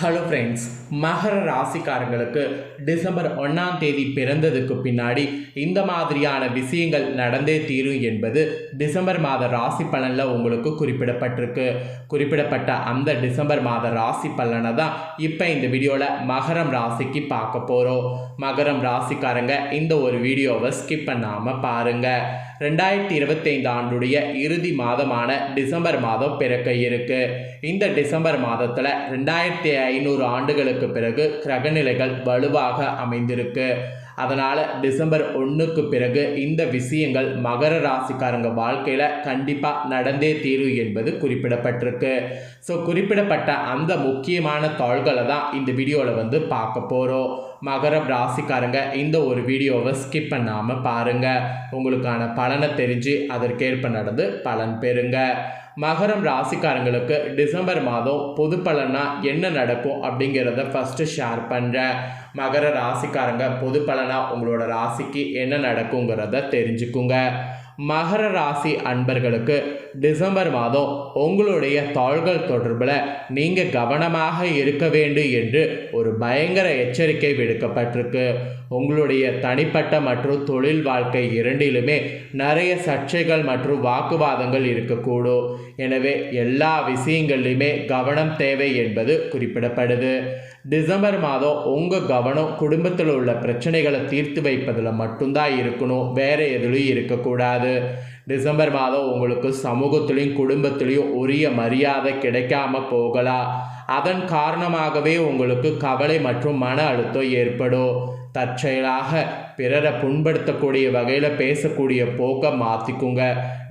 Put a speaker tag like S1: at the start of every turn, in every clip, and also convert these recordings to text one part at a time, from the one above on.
S1: Hello friends மகர ராசிக்காரங்களுக்கு December ஒன்றாம் தேதி பிறந்ததுக்கு பின்னாடி இந்த மாதிரியான விஷயங்கள் நடந்தே தீரும் என்பது டிசம்பர் மாத ராசி பலனில் உங்களுக்கு குறிப்பிடப்பட்டிருக்கு. குறிப்பிடப்பட்ட அந்த டிசம்பர் மாத ராசி பலனை தான் இப்போ இந்த வீடியோவில் மகரம் ராசிக்கு பார்க்க போகிறோம் மகரம் ராசிக்காரங்க இந்த ஒரு வீடியோவை ஸ்கிப் பண்ணாமல் பாருங்கள் ரெண்டாயிரத்தி இருபத்தைந்து ஆண்டுடைய இறுதி மாதமான டிசம்பர் மாதம் பிறக்க இருக்கு. இந்த டிசம்பர் மாதத்தில் ரெண்டாயிரத்தி ஐநூறு ஆண்டுகளுக்கு பிறகு கிரகநிலைகள் வலுவாக அமைந்திருக்கு. அதனால் டிசம்பர் ஒன்றுக்கு பிறகு இந்த விஷயங்கள் மகர ராசிக்காரங்க வாழ்க்கையில் கண்டிப்பாக நடந்தே தீரும் என்பது குறிப்பிடப்பட்டிருக்கு. ஸோ குறிப்பிடப்பட்ட அந்த முக்கியமான தாள்களை தான் இந்த வீடியோவில் வந்து பார்க்க போகிறோம் மகரம் ராசிக்காரங்க இந்த ஒரு வீடியோவை ஸ்கிப் பண்ணாமல் பாருங்கள் உங்களுக்கான பலனை தெரிஞ்சு அதற்கேற்ப நடந்து பலன் பெறுங்க. மகரம் ராசிக்காரங்களுக்கு டிசம்பர் மாதம் பொது பலனா என்ன நடக்கும் அப்படிங்கிறத ஃபஸ்ட்டு ஷேர் பண்ணுறேன் மகர ராசிக்காரங்க பொது பலனா உங்களோட ராசிக்கு என்ன நடக்குங்கிறத தெரிஞ்சுக்குங்க. மகர ராசி அன்பர்களுக்கு டிசம்பர் மாதம் உங்களுடைய தாள்கள் தொடர்பில் நீங்கள் கவனமாக இருக்க வேண்டும் என்று ஒரு பயங்கர எச்சரிக்கை விடுக்கப்பட்டிருக்கு. உங்களுடைய தனிப்பட்ட மற்றும் தொழில் வாழ்க்கை இரண்டிலுமே நிறைய சர்ச்சைகள் மற்றும் வாக்குவாதங்கள் இருக்கக்கூடும். எனவே எல்லா விஷயங்கள்லையுமே கவனம் தேவை என்பது குறிப்பிடப்படுது. டிசம்பர் மாதம் உங்கள் கவனம் குடும்பத்தில் உள்ள பிரச்சனைகளை தீர்த்து வைப்பதில் மட்டும்தான் இருக்கணும். வேற எதுலையும் இருக்கக்கூடாது. டிசம்பர் மாதம் உங்களுக்கு சமூகத்திலையும் குடும்பத்திலையும் உரிய மரியாதை கிடைக்காம போகலாம் அதன் காரணமாகவே உங்களுக்கு கவலை மற்றும் மன அழுத்தம் ஏற்படும். தற்செயலாக பிறரை புண்படுத்தக்கூடிய வகையில் பேசக்கூடிய போக்கை மாற்றிக்குங்க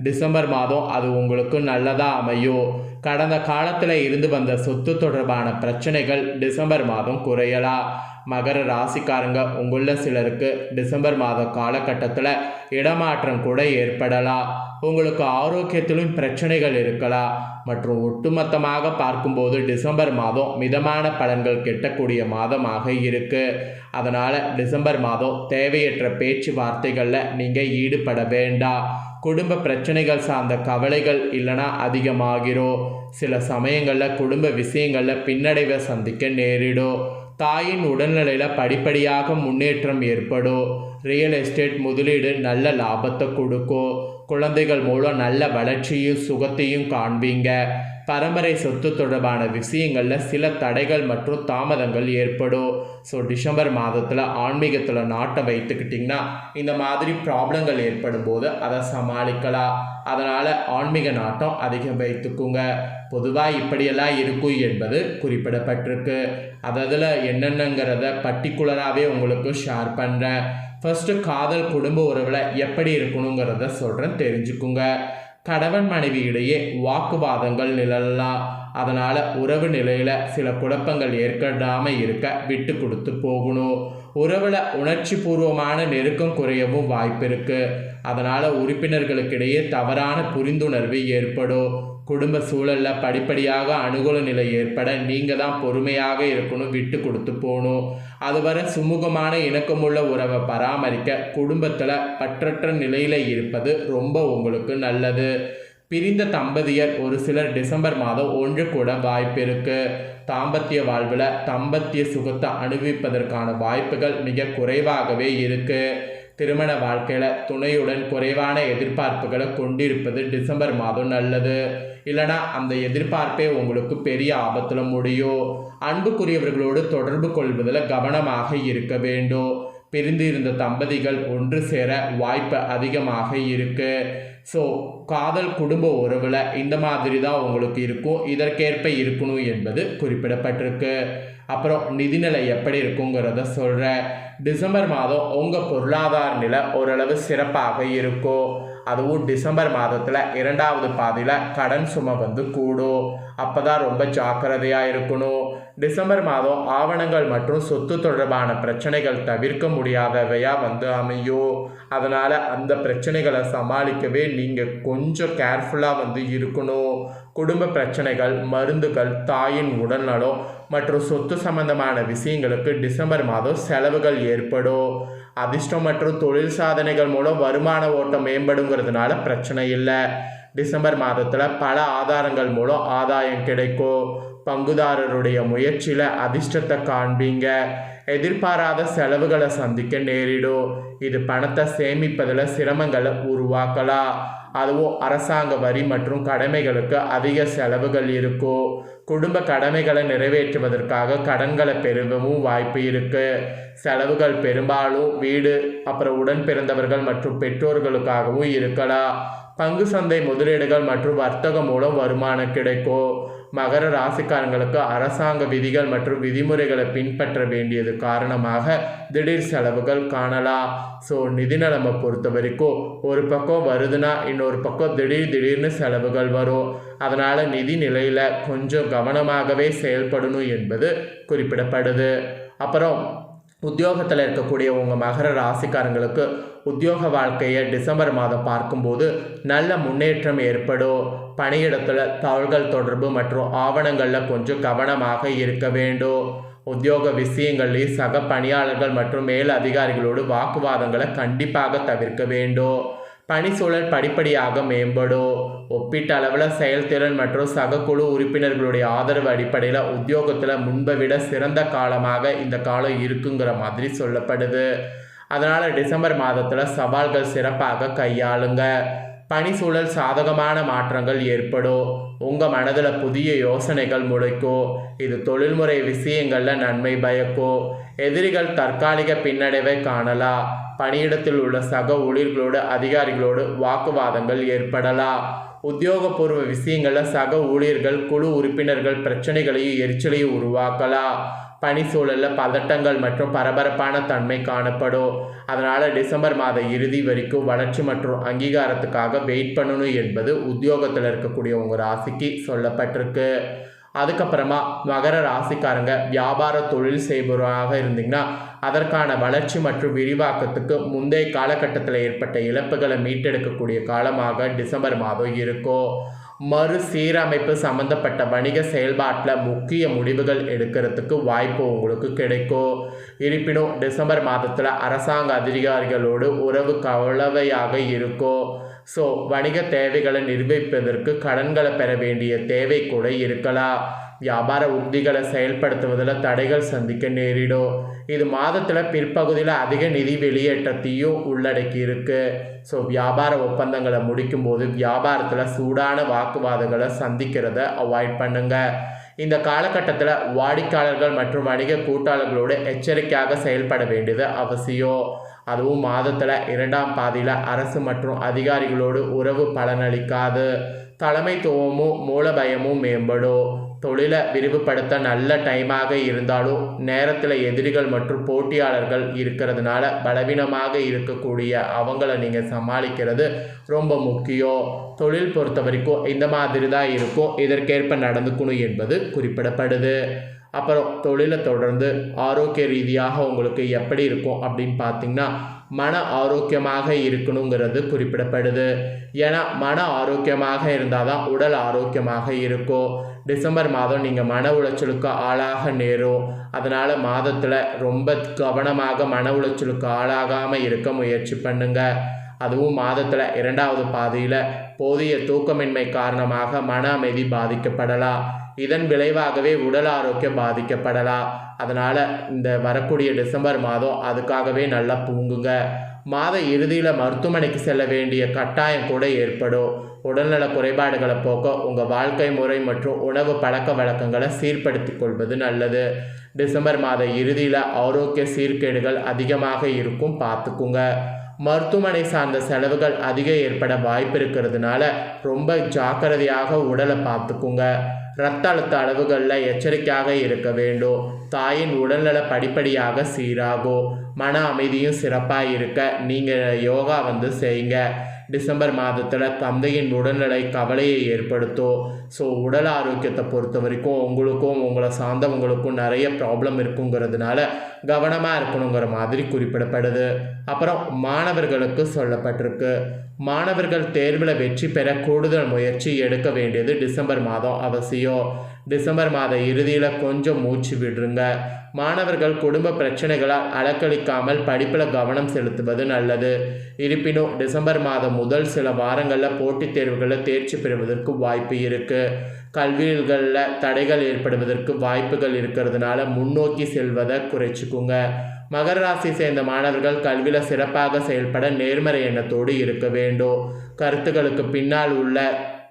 S1: டிசம்பர் மாதம் அது உங்களுக்கு நல்லதாக அமையும் கடந்த காலத்தில் இருந்து வந்த சொத்து தொடர்பான பிரச்சனைகள் டிசம்பர் மாதம் குறையலாம் மகர ராசிக்காரங்க உங்களில் சிலருக்கு டிசம்பர் மாத காலகட்டத்தில் இடமாற்றம் கூட ஏற்படலாம் உங்களுக்கு ஆரோக்கியத்திலும் பிரச்சனைகள் இருக்கலாம் மற்றும் ஒட்டுமொத்தமாக பார்க்கும்போது டிசம்பர் மாதம் மிதமான பலன்கள் கெட்டக்கூடிய மாதமாக இருக்குது அதனால் டிசம்பர் மாதம் தேவை தேவையற்ற பேச்சுவார்த்தைகளில் நீங்கள் ஈடுபட வேண்டாம் குடும்ப பிரச்சனைகள் சார்ந்த கவலைகள் இல்லைனா அதிகமாகிறோம் சில சமயங்களில் குடும்ப விஷயங்களில் பின்னடைவை சந்திக்க நேரிடும். தாயின் உடல்நிலையில் படிப்படியாக முன்னேற்றம் ஏற்படும். ரியல் எஸ்டேட் முதலீடு நல்ல லாபத்தை கொடுக்கும். குழந்தைகள் மூலம் நல்ல வளர்ச்சியும் சுகத்தையும் காண்பீங்க. பரம்பரை சொத்து தொடர்பான விஷயங்களில் சில தடைகள் மற்றும் தாமதங்கள் ஏற்படும். ஸோ டிசம்பர் மாதத்தில் ஆன்மீகத்தில் நாட்டம் வைத்துக்கிட்டிங்கன்னா இந்த மாதிரி ப்ராப்ளங்கள் ஏற்படும் போது அதை சமாளிக்கலாம். அதனால் ஆன்மீக நாட்டம் அதிகம் வைத்துக்குங்க. பொதுவாக இப்படியெல்லாம் இருக்கும் என்பது குறிப்பிடப்பட்டிருக்கு. அதில் என்னென்னங்கிறத பர்டிகுலராகவே உங்களுக்கு ஷேர் பண்ணுறேன் ஃபஸ்ட்டு காதல் குடும்ப உறவில் எப்படி இருக்கணுங்கிறத சொல்கிறேன் தெரிஞ்சுக்குங்க. கணவன் மனைவி இடையே வாக்குவாதங்கள் நிழலாம் அதனால் உறவு நிலையில் சில குழப்பங்கள் ஏற்படாமல் இருக்க விட்டு கொடுத்து போகணும். உறவில் உணர்ச்சி பூர்வமான நெருக்கம் குறையவும் வாய்ப்பு இருக்குது அதனால் உறுப்பினர்களுக்கிடையே தவறான புரிந்துணர்வு ஏற்படும். குடும்ப சூழலில் படிப்படியாக அனுகூல நிலை ஏற்பட நீங்கள் தான் பொறுமையாக இருக்கணும் விட்டு கொடுத்து போகணும். அதுவரை சுமூகமான இணக்கமுள்ள உறவை பராமரிக்க குடும்பத்தில் பற்றற்ற நிலையில் இருப்பது ரொம்ப உங்களுக்கு நல்லது. பிரிந்த தம்பதியர் ஒரு சிலர் டிசம்பர் மாதம் ஒன்று கூட வாய்ப்பு இருக்குது தாம்பத்திய வாழ்வில் தம்பத்திய சுகத்தை அனுபவிப்பதற்கான வாய்ப்புகள் மிக குறைவாகவே இருக்குது திருமண வாழ்க்கையில் துணையுடன் குறைவான எதிர்பார்ப்புகளை கொண்டிருப்பது டிசம்பர் மாதம் நல்லது. இல்லைனா அந்த எதிர்பார்ப்பே உங்களுக்கு பெரிய ஆபத்தில் முடியும். அன்புக்குரியவர்களோடு தொடர்பு கொள்வதில் கவனமாக இருக்க வேண்டும். பிரிந்து இருந்த தம்பதிகள் ஒன்று சேர வாய்ப்பு அதிகமாக இருக்குது ஸோ காதல் குடும்ப உறவில் இந்த மாதிரி தான் உங்களுக்கு இருக்கும். இதற்கேற்ப இருக்கணும் என்பது குறிப்பிடப்பட்டிருக்கு. அப்புறம் நிதிநிலை எப்படி இருக்குங்கிறத சொல்கிறேன் டிசம்பர் மாதம் உங்கள் பொருளாதார நிலை ஓரளவு சிறப்பாக இருக்கும் அதுவும் டிசம்பர் மாதத்தில் இரண்டாவது பாதியில் கடன் சுமை வந்து கூடும். அப்போ தான் ரொம்ப ஜாக்கிரதையாக இருக்கணும். டிசம்பர் மாதம் ஆவணங்கள் மற்றும் சொத்து தொடர்பான பிரச்சனைகள் தவிர்க்க முடியாதவையாக வந்து அமையும் அதனால் அந்த பிரச்சனைகளை சமாளிக்கவே நீங்கள் கொஞ்சம் கேர்ஃபுல்லாக வந்து இருக்கணும். குடும்ப பிரச்சனைகள் மருந்துகள் தாயின் உடல்நலம் மற்றும் சொத்து சம்பந்தமான விஷயங்களுக்கு டிசம்பர் மாதம் செலவுகள் ஏற்படும். அதிர்ஷ்டம் மற்றும் தொழில் சாதனைகள் மூலம் வருமான ஓட்டம் மேம்படுங்கிறதுனால பிரச்சனை இல்லை. டிசம்பர் மாதத்தில் பல ஆதாரங்கள் மூலம் ஆதாயம் கிடைக்கும். பங்குதாரருடைய முயற்சியில் அதிர்ஷ்டத்தை காண்பீங்க. எதிர்பாராத செலவுகளை சந்திக்க நேரிடும். இது பணத்தை சேமிப்பதில் சிரமங்களை உருவாக்கலாம். அதுவும் அரசாங்க வரி மற்றும் கடமைகளுக்கு அதிக செலவுகள் இருக்கும். குடும்ப கடமைகளை நிறைவேற்றுவதற்காக கடன்களை பெருகவும் வாய்ப்பு இருக்கு. செலவுகள் பெரும்பாலும் வீடு அப்புறம் உடன் பிறந்தவர்கள் மற்றும் பெற்றோர்களுக்காகவும் இருக்கலாம். பங்கு சந்தை முதலீடுகள் மற்றும் வர்த்தகம் மூலம் வருமானம் கிடைக்கும். மகர ராசிக்காரங்களுக்கு அரசாங்க விதிகள் மற்றும் விதிமுறைகளை பின்பற்ற வேண்டியது காரணமாக திடீர் செலவுகள் காணலாம். ஸோ நிதி நிலைமை பொறுத்த வரைக்கும் ஒரு பக்கம் வருதுன்னா இன்னொரு பக்கம் திடீர் திடீர்னு செலவுகள் வரும். அதனால் நிதி நிலையில் கொஞ்சம் கவனமாகவே செயல்படணும் என்பது குறிப்பிடப்படுது. அப்புறம் உத்தியோகத்தில் இருக்கக்கூடிய உங்கள் மகர ராசிக்காரங்களுக்கு உத்தியோக வாழ்க்கையை டிசம்பர் மாதம் பார்க்கும்போது நல்ல முன்னேற்றம் ஏற்படும். பணியிடத்தில் தகவல்கள் தொடர்பு மற்றும் ஆவணங்களில் கொஞ்சம் கவனமாக இருக்க வேண்டும். உத்தியோக விஷயங்கள்லேயும் சக பணியாளர்கள் மற்றும் மேல் அதிகாரிகளோடு வாக்குவாதங்களை கண்டிப்பாக தவிர்க்க வேண்டும். பணிச்சூழல் படிப்படியாக மேம்படும். ஒப்பீட்டு அளவில் செயல்திறன் மற்றும் சக குழு உறுப்பினர்களுடைய ஆதரவு அடிப்படையில் உத்தியோகத்தில் முன்பை விட சிறந்த காலமாக இந்த காலம் இருக்குங்கிற மாதிரி சொல்லப்படுது. அதனால் டிசம்பர் மாதத்தில் சவால்கள் சிறப்பாக கையாளுங்க. சூழல் சாதகமான மாற்றங்கள் ஏற்படும். உங்கள் மனதில் புதிய யோசனைகள் முளைக்கும். இது தொழில்முறை விஷயங்களில் நன்மை பயக்கும். எதிரிகள் தற்காலிக பின்னடைவை காணலாம். பணியிடத்தில் உள்ள சக ஊழியர்களோடு அதிகாரிகளோடு வாக்குவாதங்கள் ஏற்படலாம். உத்தியோகபூர்வ விஷயங்களில் சக ஊழியர்கள் குழு உறுப்பினர்கள் பிரச்சனைகளையும் எரிச்சலையும் உருவாக்கலாம். பணி சூழலில் பதட்டங்கள் மற்றும் பரபரப்பான தன்மை காணப்படும். அதனால் டிசம்பர் மாத இறுதி வரைக்கும் வளர்ச்சி மற்றும் அங்கீகாரத்துக்காக வெயிட் பண்ணணும் என்பது உத்தியோகத்தில் இருக்கக்கூடிய உங்கள் ராசிக்கு சொல்லப்பட்டிருக்கு. அதுக்கப்புறமா மகர ராசிக்காரங்க வியாபார தொழில் செய்பவராக இருந்தீங்கன்னா அதற்கான வளர்ச்சி மற்றும் விரிவாக்கத்துக்கு முந்தைய காலகட்டத்தில் ஏற்பட்ட இழப்புகளை மீட்டெடுக்கக்கூடிய காலமாக டிசம்பர் மாதம் இருக்கும். மறுசீரமைப்பு சம்பந்தப்பட்ட வணிக செயல்பாட்டில் முக்கிய முடிவுகள் எடுக்கிறதுக்கு வாய்ப்பு உங்களுக்கு கிடைக்கும். இருப்பினும் டிசம்பர் மாதத்தில் அரசாங்க அதிகாரிகளோடு உறவு கவலவையாக இருக்கும். ஸோ வணிக தேவைகளை நிர்வகிப்பதற்கு கடன்களை பெற வேண்டிய தேவை கூட இருக்கலாம். வியாபார உத்திகளை செயல்படுத்துவதில் தடைகள் சந்திக்க நேரிடும். இது மாதத்தில் பிற்பகுதியில் அதிக நிதி வெளியேற்றத்தையும் உள்ளடக்கி இருக்கு ஸோ வியாபார ஒப்பந்தங்களை முடிக்கும்போது வியாபாரத்தில் சூடான வாக்குவாதங்களை சந்திக்கிறத அவாய்ட் பண்ணுங்க. இந்த காலகட்டத்தில் வாடிக்கையாளர்கள் மற்றும் வணிக கூட்டாளர்களோடு எச்சரிக்கையாக செயல்பட வேண்டியது அவசியம். அதுவும் மாதத்தில் இரண்டாம் பாதியில் அரசு மற்றும் அதிகாரிகளோடு உறவு பலனளிக்காது. தலைமைத்துவமும் மூலபயமும் மேம்படும். தொழிலை விரிவுபடுத்த நல்ல டைமாக இருந்தாலும் நேரத்தில் எதிரிகள் மற்றும் போட்டியாளர்கள் இருக்கிறதுனால பலவீனமாக இருக்கக்கூடிய அவங்கள நீங்கள் சமாளிக்கிறது ரொம்ப முக்கியம். தொழில் பொறுத்த வரைக்கும் இந்த மாதிரி தான் இருக்கும். இதற்கேற்ப நடந்துக்கணும் என்பது குறிப்பிடப்படுது. அப்புறம் தொழிலை தொடர்ந்து ஆரோக்கிய ரீதியாக உங்களுக்கு எப்படி இருக்கும் அப்படின்னு பார்த்தீங்கன்னா மன ஆரோக்கியமாக இருக்கணுங்கிறது குறிப்பிடப்படுது. ஏன்னா மன ஆரோக்கியமாக இருந்தால் தான் உடல் ஆரோக்கியமாக இருக்கும் டிசம்பர் மாதம் நீங்கள் மன உளைச்சலுக்கு ஆளாக நேரும் அதனால் மாதத்தில் ரொம்ப கவனமாக மன உளைச்சலுக்கு ஆளாகாமல் இருக்க முயற்சி பண்ணுங்க. அதுவும் மாதத்தில் இரண்டாவது பாதியில் போதிய தூக்கமின்மை காரணமாக மன அமைதி பாதிக்கப்படலாம். இதன் விளைவாகவே உடல் ஆரோக்கியம் பாதிக்கப்படலாம் அதனால் இந்த வரக்கூடிய டிசம்பர் மாதம் அதுக்காகவே நல்லா தூங்குங்க மாத இறுதியில் மருத்துவமனைக்கு செல்ல வேண்டிய கட்டாயம் கூட ஏற்படும். உடல்நல குறைபாடுகளை போக்க உங்கள் வாழ்க்கை முறை மற்றும் உணவு பழக்க வழக்கங்களை சீர்படுத்தி கொள்வது நல்லது. டிசம்பர் மாத இறுதியில் ஆரோக்கிய சீர்கேடுகள் அதிகமாக இருக்கும் பார்த்துக்குங்க மருத்துவமனை சார்ந்த செலவுகள் அதிகம் ஏற்பட வாய்ப்பு இருக்கிறதுனால ரொம்ப ஜாக்கிரதையாக உடலை பார்த்துக்குங்க இரத்த அழுத்த அளவுகளில் எச்சரிக்கையாக இருக்க வேண்டும். தாயின் உடல்நல படிப்படியாக சீராகும் மன அமைதியும் சிறப்பாக இருக்க நீங்கள் யோகா வந்து செய்யுங்க. டிசம்பர் மாதத்தில் தந்தையின் உடல்நிலை கவலையை ஏற்படுத்தும். ஸோ உடல் ஆரோக்கியத்தை பொறுத்த வரைக்கும் உங்களுக்கும் உங்களை சார்ந்தவங்களுக்கும் நிறைய ப்ராப்ளம் இருக்குங்கிறதுனால கவனமாக இருக்கணுங்கிற மாதிரி குறிப்பிடப்படுது. அப்புறம் மாணவர்களுக்கு சொல்லப்பட்டிருக்கு. மாணவர்கள் தேர்வில் வெற்றி பெற கூடுதல் முயற்சி எடுக்க வேண்டியது டிசம்பர் மாதம் அவசியம். டிசம்பர் மாத இறுதியில் கொஞ்சம் மூச்சு விடுங்க. மாணவர்கள் குடும்ப பிரச்சனைகளால் அலக்களிக்காமல் படிப்பில் கவனம் செலுத்துவது நல்லது. இருப்பினும் டிசம்பர் மாதம் முதல் சில வாரங்களில் போட்டித் தேர்வுகளில் தேர்ச்சி பெறுவதற்கு வாய்ப்பு இருக்குது இருக்குது கல்விகளில் தடைகள் ஏற்படுவதற்கு வாய்ப்புகள் இருக்கிறதுனால முன்னோக்கி செல்வதை குறைச்சிக்குங்க. மகர ராசி சேர்ந்த மாணவர்கள் கல்வியில் சிறப்பாக செயல்பட நேர்மறை எண்ணத்தோடு இருக்க வேண்டும். கருத்துக்களுக்கு பின்னால் உள்ள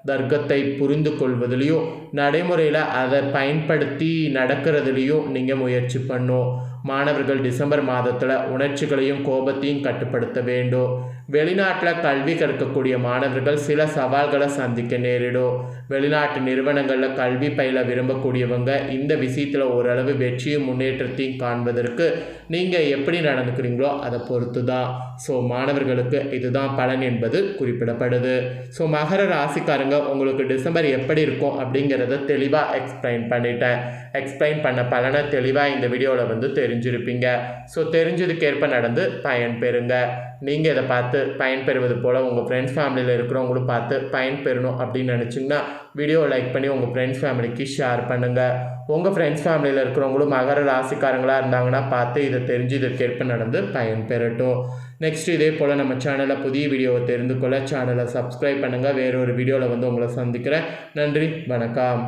S1: தர்க்கத்தை புரிந்து கொள்வதிலையும் நடைமுறையில் அதை பயன்படுத்தி நடக்கிறதுலையும் நீங்கள் முயற்சி பண்ணும். மாணவர்கள் டிசம்பர் மாதத்தில் உணர்ச்சிகளையும் கோபத்தையும் கட்டுப்படுத்த வேண்டும். வெளிநாட்டில் கல்வி கற்கக்கூடிய மாணவர்கள் சில சவால்களை சந்திக்க நேரிடும். வெளிநாட்டு நிறுவனங்களில் கல்வி பயில விரும்பக்கூடியவங்க இந்த விஷயத்தில் ஓரளவு வெற்றியும் முன்னேற்றத்தையும் காண்பதற்கு நீங்கள் எப்படி நடந்துக்கிறீங்களோ அதை பொறுத்து தான் ஸோ மாணவர்களுக்கு இதுதான் பலன் என்பது குறிப்பிடப்படுது. ஸோ மகர ராசிக்காரங்க உங்களுக்கு டிசம்பர் எப்படி இருக்கும் அப்படிங்கிறத தெளிவாக எக்ஸ்பிளைன் பண்ணிட்டேன். எக்ஸ்பிளைன் பண்ண பலனை தெளிவாக இந்த வீடியோவில் வந்து தெரிஞ்சிருப்பீங்க. ஸோ தெரிஞ்சதுக்கேற்ப நடந்து பயன் பெறுங்க நீங்கள் இதை பார்த்து பயன்பெறுவது போல் உங்கள் ஃப்ரெண்ட்ஸ் ஃபேமிலியில் இருக்கிறவங்களும் பார்த்து பயன்பெறணும் அப்படின்னு நினச்சிங்கன்னா வீடியோ லைக் பண்ணி உங்கள் ஃப்ரெண்ட்ஸ் ஃபேமிலிக்கு ஷேர் பண்ணுங்கள் உங்கள் ஃப்ரெண்ட்ஸ் ஃபேமிலியில் இருக்கிறவங்களும் மகர ராசிக்காரங்களாக இருந்தாங்கன்னா பார்த்து இதை தெரிஞ்சு இதற்கேற்ப நடந்து பயன் பெறட்டும் நெக்ஸ்ட் இதே போல் நம்ம சேனலில் புதிய வீடியோவை தெரிந்து கொள்ள சேனலை சப்ஸ்கிரைப் பண்ணுங்கள் வேறொரு வீடியோவில் வந்து உங்களை சந்திக்கிறேன். நன்றி வணக்கம்.